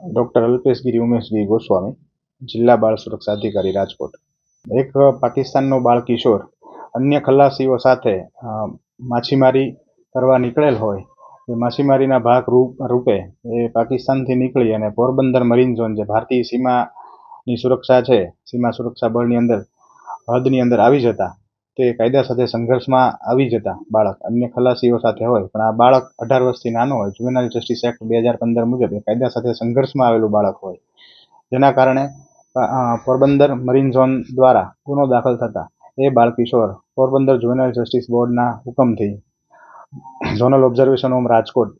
Doctor અલ્પેશગીરી ઉમેશગીરી Goswami, જિલ્લા બાળ સુરક્ષા અધિકારી રાજકોટ. એક પાકિસ્તાનનો બાળ કિશોર, અન્ય ખલાસીઓ સાથે માછીમારી કરવા નીકળેલ હોય. એ માછીમારીના ભાગ રૂપ એ પાકિસ્તાનથી નીકળી અને પોરબંદર મરીન ઝોન, જે ભારતીય સીમાની સુરક્ષા છે, સીમા સુરક્ષા બળની અંદર, હદની અંદર આવી જતા તે કાયદા સાથે સંઘર્ષમાં આવી જતા બાળક અન્ય ખલાસીઓ સાથે હોય, પણ આ બાળક અઢાર વર્ષથી નાનો હોય. જુવેનાઇલ જસ્ટિસ એક્ટ બે હજાર પંદર મુજબ એ કાયદા સાથે સંઘર્ષમાં આવેલું બાળક હોય. જેના કારણે પોરબંદર મરીન ઝોન દ્વારા ગુનો દાખલ થતા એ બાળકિશોર પોરબંદર જુવેનાઇલ જસ્ટિસ બોર્ડના હુકમથી ઝોનલ ઓબ્ઝર્વેશન હોમ રાજકોટ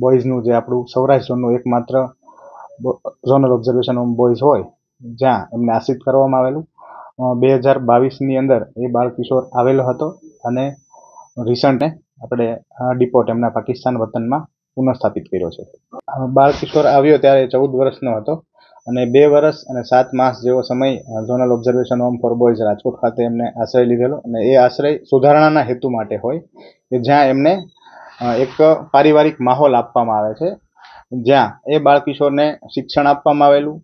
બોયઝનું જે આપણું સૌરાષ્ટ્ર ઝોનનું એકમાત્ર ઝોનલ ઓબ્ઝર્વેશન હોમ બોયઝ હોય, જ્યાં એમને આશ્રિત કરવામાં આવેલું. બે હજાર બાવીસની અંદર એ બાળકિશોર આવેલો હતો અને રિસન્ટે આપણે ડિપોર્ટ એમના પાકિસ્તાન વતનમાં પુનઃસ્થાપિત કર્યો છે. બાળકિશોર આવ્યો ત્યારે ચૌદ વર્ષનો હતો અને બે વર્ષ અને સાત માસ જેવો સમય zonal observation home for boys Rajkot ખાતે એમને આશ્રય લીધેલો અને એ આશ્રય સુધારણાના હેતુ માટે હોય કે જ્યાં એમને એક પારિવારિક માહોલ આપવામાં આવે છે જ્યાં એ બાળ કિશોરને શિક્ષણ આપવામાં આવેલું.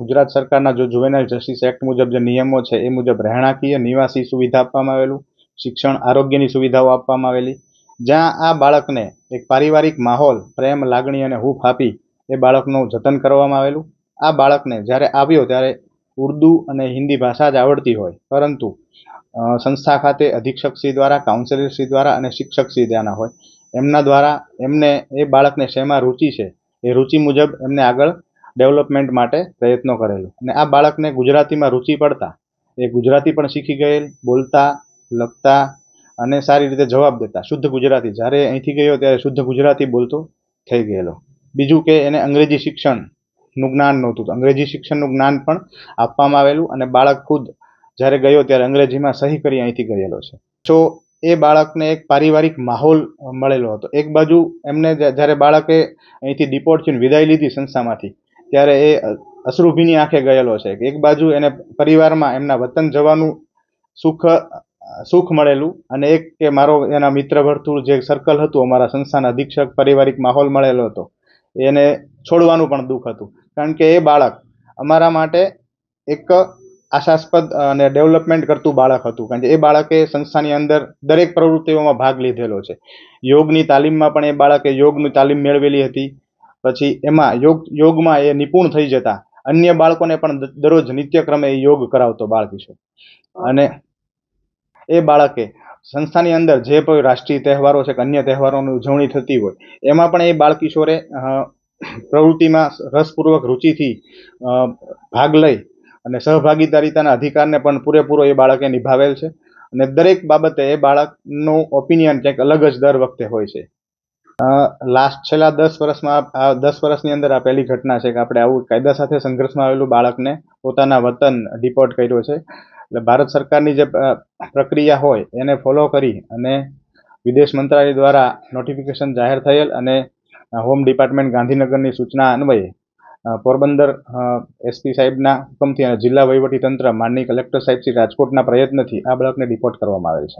ગુજરાત સરકારના જો જુવેનાઇલ જસ્ટિસ એક્ટ મુજબ જે નિયમો છે એ મુજબ રહેણાંકીય નિવાસી સુવિધા આપવામાં આવેલું. શિક્ષણ, આરોગ્યની સુવિધાઓ આપવામાં આવેલી. જ્યાં આ બાળકને એક પારિવારિક માહોલ, પ્રેમ, લાગણી અને હૂંફ આપી એ બાળકનું જતન કરવામાં આવેલું. આ બાળકને જ્યારે આવ્યો ત્યારે ઉર્દૂ અને હિન્દી ભાષા જ આવડતી હોય. પરંતુ સંસ્થા ખાતે અધિક્ષકશ્રી દ્વારા કાઉન્સિલરશ્રી દ્વારા અને શિક્ષકશ્રી ત્યાંના હોય. એમના દ્વારા એમને એ બાળકને શેમાં રુચિ છે, એ રુચિ મુજબ એમને આગળ ડેવલપમેન્ટ માટે પ્રયત્નો કરેલો. અને આ બાળકને ગુજરાતીમાં રુચિ પડતા, એ ગુજરાતી પણ શીખી ગયેલ, બોલતા, લખતા અને સારી રીતે જવાબ દેતા. શુદ્ધ ગુજરાતી. જ્યારે અહીંથી ગયો ત્યારે શુદ્ધ ગુજરાતી બોલતો થઈ ગયેલો. બીજું કે એને અંગ્રેજી શિક્ષણનું જ્ઞાન નહોતું. અંગ્રેજી શિક્ષણનું જ્ઞાન પણ આપવામાં આવેલું અને બાળક ખુદ જ્યારે ગયો ત્યારે અંગ્રેજીમાં સહી કરી અહીંથી ગયેલો છે. તો એ બાળકને એક પારિવારિક માહોલ મળેલો હતો. એક બાજુ એમને જ્યારે બાળકે અહીંથી ડિપોર્ટ થઈને વિદાય લીધી સંસ્થામાંથી, ત્યારે એ અશ્રુભીની આંખે ગયેલો છે. એક બાજુ એને પરિવારમાં એમના વતન જવાનું સુખ સુખ મળેલું અને એક કે મારો એના મિત્ર વર્તુળ જે સર્કલ હતું અમારા સંસ્થાના અધિક્ષક પારિવારિક માહોલ મળેલો હતો, એને છોડવાનું પણ દુઃખ હતું. કારણ કે એ બાળક અમારા માટે એક આશાસ્પદ અને ડેવલપમેન્ટ કરતું બાળક હતું. કારણ કે એ બાળકે સંસ્થાની અંદર દરેક પ્રવૃત્તિઓમાં ભાગ લીધેલો છે. યોગની તાલીમમાં પણ એ બાળકે યોગની તાલીમ મેળવેલી હતી. પછી એમાં યોગ, યોગમાં એ નિપુણ થઈ જતા. અન્ય બાળકોને પણ દરરોજ નિત્યક્રમે યોગ કરાવતો બાળ અને એ બાળકે સંસ્થાની અંદર જે કોઈ રાષ્ટ્રીય તહેવારો છે કે અન્ય તહેવારોની ઉજવણી થતી હોય, એમાં પણ એ બાળ કિશોરે પ્રવૃત્તિમાં રસપૂર્વક રુચિથી ભાગ લઈ અને સહભાગીદારીતાના અધિકારને પણ પૂરેપૂરો એ બાળકે નિભાવેલ છે. અને દરેક બાબતે એ બાળકનું ઓપિનિયન કંઈક અલગ જ દર વખતે હોય છે. લાસ્ટ છેલ્લા દસ વર્ષમાં આ દસ વર્ષની અંદર આ પહેલી ઘટના છે કે આપણે આવું કાયદા સાથે સંઘર્ષમાં આવેલું બાળકને પોતાના વતન ડિપોર્ટ કર્યો છે. એટલે ભારત સરકારની જે પ્રક્રિયા હોય એને ફોલો કરી અને વિદેશ મંત્રાલય દ્વારા નોટિફિકેશન જાહેર થયેલ અને હોમ ડિપાર્ટમેન્ટ ગાંધીનગરની સૂચના અન્વયે પોરબંદર એસપી સાહેબના હુકમથી અને જિલ્લા તંત્ર માનની કલેક્ટર સાહેબ શ્રી રાજકોટના પ્રયત્નથી આ બાળકને ડિપોર્ટ કરવામાં આવેલ છે.